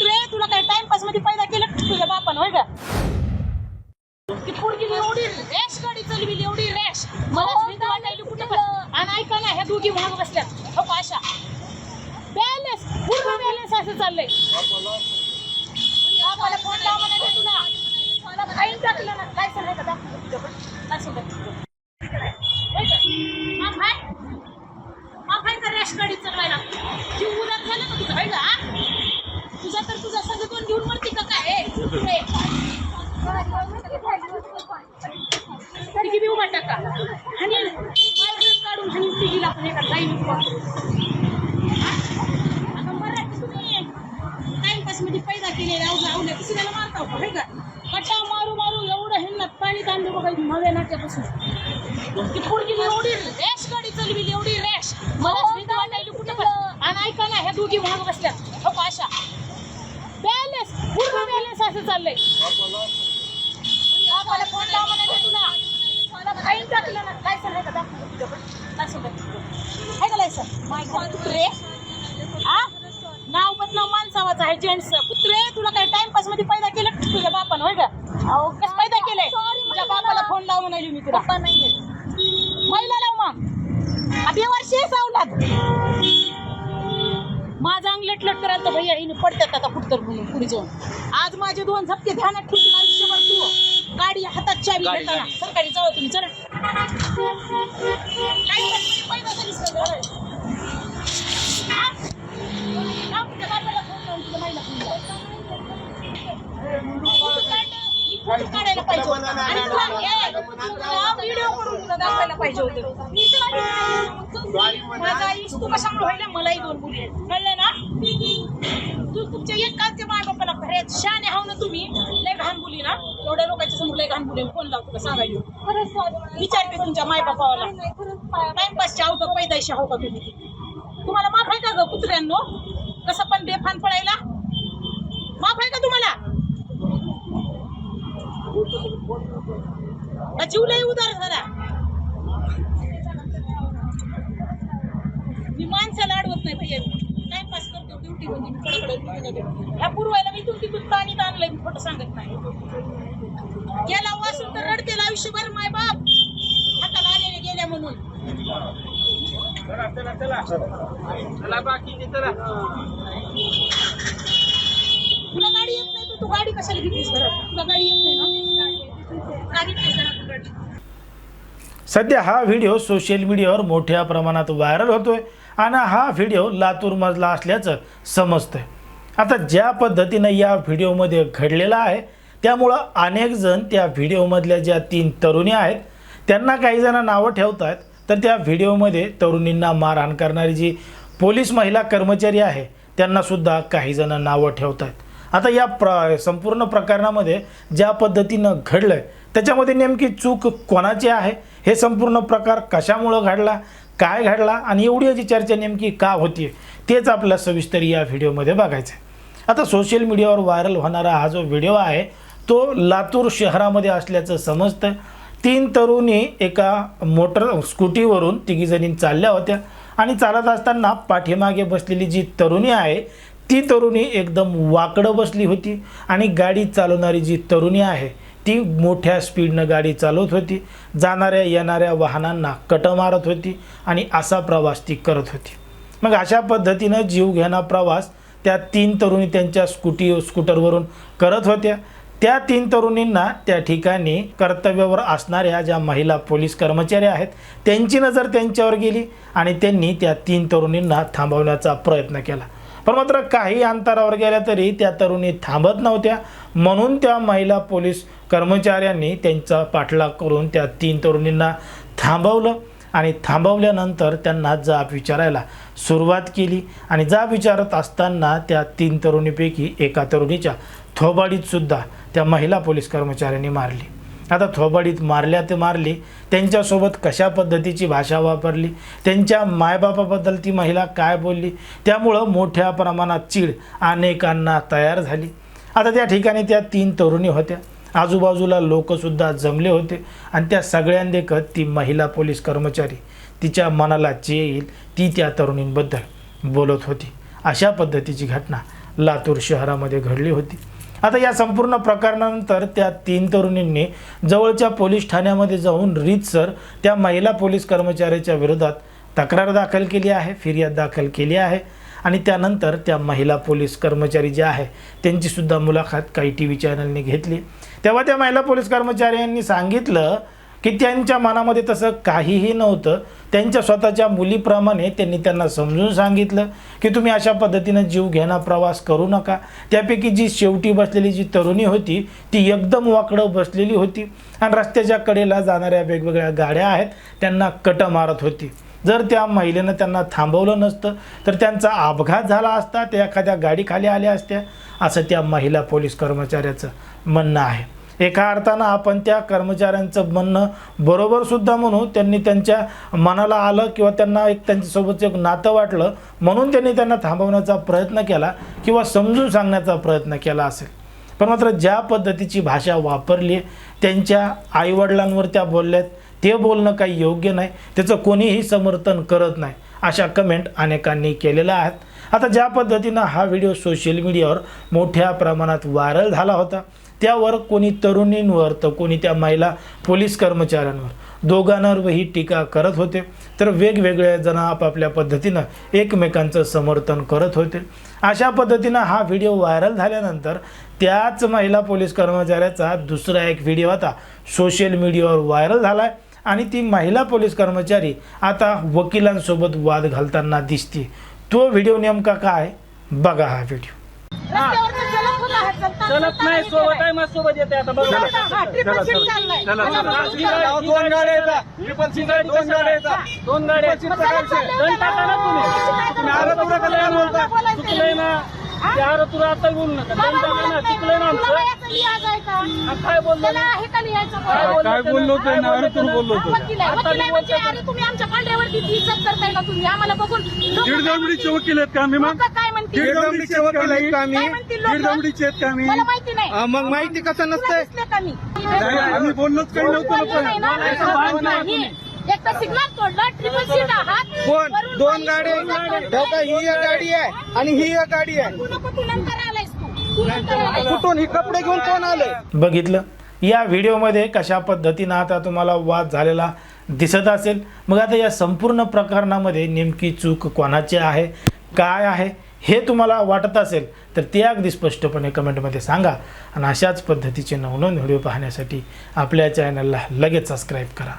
कुत्रे तुला काय टाइमपासमध्ये पैदा केलं तुझ्या बापानं होय का? ती पोरगी एवढी रॅश गाडी चालविली एवढी रॅश मला भीती वाटायली कुठं पण आणि ऐका ना ह्या दोघी महाग बसल्यात हो अशा बॅलन्स पूर्ण बॅलन्स असं चाललंय. बापाला फोन लावा म्हणाले तुला. मला काही टाकलं ना. काय सांगायचं दाखव काय सांगायचं? माफ आहे? माफ आहे का रॅश गाडी चालवायला? जीव उदार झाला का तुझा? होय का हा? तुझा तर तुझा संघ कोण घेऊन मरते का काय हे? कुत्रे. तिघी बी उभा टाका आणि काढून आणि तिघीला पण एका लाईन आता मराठी तुम्ही टाइमपासमध्ये पैदा केलेले अवघ्या अवघ्या दुसऱ्याला मारता होता नाही का? कटा मारू मारू एवढं हिंमत पाणी तांदूळ बघा नव्या नाट्यापासून ती पोरगी एवढी रॅश गाडी चालविली एवढी रॅश मला वाटायली कुठं आणि ऐका ना ह्या दोघी महाग बसल्या हो का अशा बॅलन्स पूर्ण बॅलन्स असं चाललंय. बापाला फोन लावा म्हणाले तुला. मला काही टाकलं ना काय सांगायचं दाखव. तुझ्याकडे काय सांगायचं आहे? का लायसन माय गॉड कुत्रे. आ? नाव बदनाव माणसावाचं आहे जेंट्स कुत्रे तुला काय टाइमपासमध्ये पैदा केलं? तुझ्या बापानं होय का? अहो कसं पैदा केलंय? तुझ्या बापाला फोन लावा म्हणाली मी तुला. महिला लाव मग. आता वर्षी सावलात. माझा अंग लटलट करायला तर भैया हिने पडतात आता कुठतर म्हणून पुढे जाऊन आज माझे दोन झपके ध्यानात ठेवतील आयुष्यभर तू गाडी हातात चावी गाडी, घेताना. सरकारी जाऊ तुम्ही चल काय करते? पैदा झालीस का गं? हा? लाव तुझ्या बापाला फोन लावून तुझ्या बाईला फोन काढायला पाहिजे होता. आणि तुला तुला व्हिडिओ करून तुला दाखवायला पाहिजे होतं. मी तुला माझा आई तू कशामुळे व्हायला? मलाही दोन मुली आहेत. कळलं ना? तू तुमच्या एकाच माय बापाला खरेच शाने हाव ना तुम्ही. लय घाण मुली ना? एवढ्या लोकांच्या समोर लय घाण मुली फोन लाव तुला विचारते तुमच्या माय टाइमपासच्या आहो का पैदाशी आहो का तुम्ही? तुम्हाला माफ आहे का ग कुत्र्यांनो? कसं पण बेफान पडायला? माफ आहे का तुम्हाला? जीव लय उदार झाला. मी माणसाला अडवत नाही भैया टाइमपास करतो ड्युटी मध्ये मी कडकडे duty मध्ये. ह्या पूर्वायला मी तुमची दूध ताणीत आणलंय मी खोटं सांगत नाही. गेला वासून तर रडतेल आयुष्यभर माय बाप. हाताला आलेले गेल्या म्हणून. चला चला चला. चला बाकी चला. तुला गाडी येत तू गाडी कशाला घेतलीस घरात? तुला गाडी येत नाही ना? गाडी नाही घरात सध्या हा व्हिडिओ सोशल मीडियावर मोठ्या प्रमाणात व्हायरल होतोय आणि हा व्हिडिओ लातूरमधला असल्याचं समजतंय. आता ज्या पद्धतीनं या व्हिडिओमध्ये घडलेला आहे त्यामुळं अनेक जण त्या व्हिडिओमधल्या ज्या तीन तरुणी आहेत त्यांना काही जण नावं ठेवत आहेत तर त्या व्हिडिओमध्ये तरुणींना मारहाण करणारी जी पोलीस महिला कर्मचारी आहे त्यांनासुद्धा काही जण नावं ठेवत आहेत आता या प्र संपूर्ण प्रकरणामध्ये ज्या पद्धतीनं घडलं आहे त्याच्यामध्ये नेमकी चूक कोणाची आहे? हे संपूर्ण प्रकार कशामुळं घडला? काय घडला? आणि एवढी याची चर्चा नेमकी का होती तेच आपल्या सविस्तर या व्हिडिओमध्ये बघायचं आहे आता सोशल मीडियावर व्हायरल होणारा हा जो व्हिडिओ आहे तो लातूर शहरामध्ये असल्याचं समजतं तीन तरुणी एका मोटर स्कूटीवरून तिघीजणी चालल्या होत्या. आणि चालत असताना पाठीमागे बसलेली जी तरुणी आहे ती तरुणी एकदम वाकडं बसली होती आणि गाडी चालवणारी जी तरुणी आहे ती मोठ्या स्पीडनं गाडी चालवत होती. जाणाऱ्या येणाऱ्या वाहनांना कटं मारत होती आणि असा प्रवास ती करत होती. मग अशा पद्धतीनं जीवघेणा प्रवास त्या तीन तरुणी त्यांच्या स्कूटी स्कूटरवरून करत होत्या. त्या तीन तरुणींना त्या ठिकाणी कर्तव्यावर असणाऱ्या ज्या महिला पोलीस कर्मचारी आहेत त्यांची नजर त्यांच्यावर गेली आणि त्यांनी त्या तीन तरुणींना थांबवण्याचा प्रयत्न केला. पण मात्र काही अंतरावर गेल्या तरी त्या तरुणी थांबत नव्हत्या. म्हणून त्या महिला पोलीस कर्मचाऱ्यांनी त्यांचा पाठलाग करून त्या तीन तरुणींना थांबवलं आणि थांबवल्यानंतर त्यांना जाब विचारायला सुरुवात केली आणि जाब विचारत असताना त्या तीन तरुणीपैकी एका तरुणीच्या थोबाडीतसुद्धा त्या महिला पोलीस कर्मचाऱ्यांनी मारली. आता थोबाडीत मारल्या ते मारली. त्यांच्यासोबत कशा पद्धतीची भाषा वापरली? त्यांच्या मायबापाबद्दल ती महिला काय बोलली? त्यामुळं मोठ्या प्रमाणात चीड अनेकांना तयार झाली. आता त्या ठिकाणी त्या तीन तरुणी होत्या. आजूबाजूला लोकसुद्धा जमले होते आणि त्या सगळ्यांदेखत ती महिला पोलीस कर्मचारी. तिच्या मनाला जे येईल ती त्या तरुणींबद्दल बोलत होती. अशा पद्धतीची घटना लातूर शहरामध्ये घडली होती. आता या संपूर्ण प्रकरणानंतर त्या तीन तरुणींनी जवळच्या पोलीस ठाण्यामध्ये जाऊन रीतसर त्या महिला पोलीस कर्मचाऱ्याच्या विरोधात तक्रार दाखल केली आहे फिर्याद दाखल केली आहे आणि त्यानंतर त्या महिला पोलीस कर्मचारी ज्या आहे त्यांचीसुद्धा मुलाखत काही टी व्ही चॅनलने घेतली. तेव्हा त्या महिला पोलीस कर्मचाऱ्यांनी सांगितलं की त्यांच्या मनामध्ये तसं काहीही नव्हतं. त्यांच्या स्वतःच्या मुलीप्रमाणे त्यांनी त्यांना समजून सांगितलं की तुम्ही अशा पद्धतीनं जीव घेणा प्रवास करू नका. त्यापैकी जी शेवटी बसलेली जी तरुणी होती ती एकदम वाकडं बसलेली होती. आणि रस्त्याच्या कडेला जाणाऱ्या वेगवेगळ्या गाड्या आहेत त्यांना कट मारत होती. जर त्या महिलेनं त्यांना थांबवलं नसतं तर त्यांचा अपघात झाला असता त्या एखाद्या गाडीखाली आल्या असत्या. असं त्या महिला पोलीस कर्मचाऱ्याचं म्हणणं आहे. एका अर्थानं आपण त्या कर्मचाऱ्यांचं म्हणणं बरोबर सुद्धा म्हणू त्यांनी त्यांच्या मनाला आलं किंवा त्यांना एक त्यांच्यासोबतचं एक नातं वाटलं म्हणून त्यांनी त्यांना थांबवण्याचा प्रयत्न केला किंवा समजून सांगण्याचा प्रयत्न केला असेल. पण मात्र ज्या पद्धतीची भाषा वापरली आहे त्यांच्या आईवडिलांवर त्या बोलल्यात ते बोलणं काही योग्य नाही त्याचं कोणीही समर्थन करत नाही अशा कमेंट अनेकांनी केलेल्या आहेत. आता ज्या पद्धतीनं हा व्हिडिओ सोशल मीडियावर मोठ्या प्रमाणात व्हायरल झाला होता त्यावर कोणी तरुणींवर तर कोणी त्या महिला पोलीस कर्मचाऱ्यांवर. दोघांवरही टीका करत होते. तर वेगवेगळे जण आपापल्या पद्धतीनं एकमेकांचं समर्थन करत होते. अशा पद्धतीनं हा व्हिडिओ व्हायरल झाल्यानंतर त्याच महिला पोलीस कर्मचाऱ्याचा दुसरा एक व्हिडिओ आता सोशल मीडियावर व्हायरल झाला आहे आणि ती महिला पोलीस कर्मचारी आता वकिलांसोबत वाद घालताना दिसते तो व्हिडिओ नेमका काय? बघा हा व्हिडिओ. चलत नाही सोबत. आहे सोबत येते आता बघा. चाललाय. दोन गाड्या येतात ट्रिपल सीट आहे दोन गाड्या दोन गाड्या टाका ना. तुम्ही बोलता. चुकलंय? ते आता बोलू नका. दण बाबा टाका ना. चुकलंय ना आमचं. काय बोललो? काय बोल? बोललो काय बोललो तुम्ही बोललो आमच्या पांढऱ्यावरती ती इज्जत करताय का तुम्ही. आम्हाला बघून दीड दमडीचे म्हणतील? वकील आहेत का? आम्ही मग दीड दमडीचे वकील आहेत का आम्ही. काय म्हणतील लोकं? दीड दमडीचे आहेत का आम्ही मला माहिती नाही. हा, मग माहिती कसं तुला नसतंय? दिसले का मी नाही, आम्ही बोललोच काही नव्हतं बोललो नाही ना. ना असं भान नाही. नाही. एक तर सिग्नल तोडला ट्रिपल सीट आहात. कोण? वरून दोन गाडी हो का, ही एक गाडी आहे आणि ही एक गाडी आहे. तू नको तू नंतर आलायस तू. तू नंतर आलायस. कुठून? ही कपडे घेऊन कोण आलंय? बघितलं? या व्हिडिओमध्ये कशा पद्धतीनं आता तुम्हाला वाद झालेला दिसत असेल? मग आता या संपूर्ण प्रकरणामध्ये नेमकी चूक कोणाची आहे? काय आहे? हे तुम्हाला वाटत असेल तर ते अगदी स्पष्टपणे कमेंटमध्ये सांगा. आणि अशाच पद्धतीचे नवनवीन व्हिडिओ पाहण्यासाठी आपल्या चॅनलला लगेच सबस्क्राईब करा.